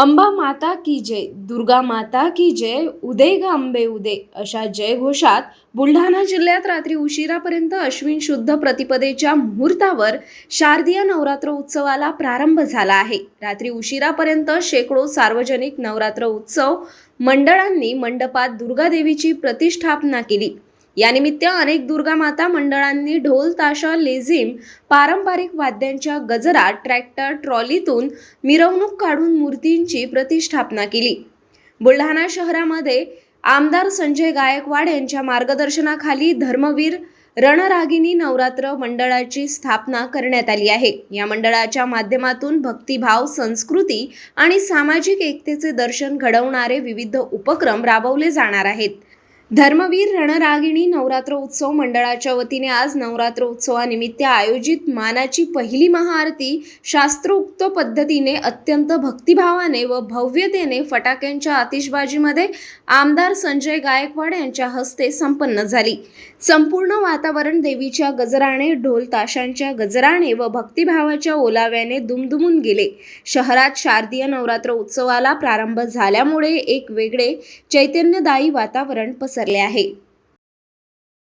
अंबा माता की जय दुर्गा माता की जय उदय ग अंबे उदय अशा जयघोषात बुलढाणा जिल्ह्यात रात्री उशिरापर्यंत अश्विन शुद्ध प्रतिपदेच्या मुहूर्तावर शारदीय नवरात्र उत्सवाला प्रारंभ झाला आहे. रात्री उशिरापर्यंत शेकडो सार्वजनिक नवरात्र उत्सव मंडळांनी मंडपात दुर्गादेवीची प्रतिष्ठापना केली. यानिमित्त अनेक दुर्गा माता मंडळांनी ढोल ताशा लेझिम पारंपरिक वाद्यांच्या गजरात ट्रॅक्टर ट्रॉलीतून मिरवणूक काढून मूर्तींची प्रतिष्ठापना केली. बुलढाणा शहरामध्ये आमदार संजय गायकवाड यांच्या मार्गदर्शनाखाली धर्मवीर रणरागिनी नवरात्र मंडळाची स्थापना करण्यात आली आहे. या मंडळाच्या माध्यमातून भक्तिभाव संस्कृती आणि सामाजिक एकतेचे दर्शन घडवणारे विविध उपक्रम राबवले जाणार आहेत. धर्मवीर रणरागिणी नवरात्र उत्सव मंडळाच्या वतीने आज नवरात्र उत्सवानिमित्त आयोजित मानाची पहिली महाआरती शास्त्रोक्त पद्धतीने अत्यंत भक्तिभावाने व भव्यतेने फटाक्यांच्या आतिषबाजीमध्ये आमदार संजय गायकवाड यांच्या हस्ते संपन्न झाली. संपूर्ण वातावरण देवीच्या गजराने ढोल ताशांच्या गजराने व भक्तिभावाच्या ओलाव्याने दुमदुमून गेले. शहरात शारदीय नवरात्र उत्सवाला प्रारंभ झाल्यामुळे एक वेगळे चैतन्यदायी वातावरण पसरले. घसरले आहे.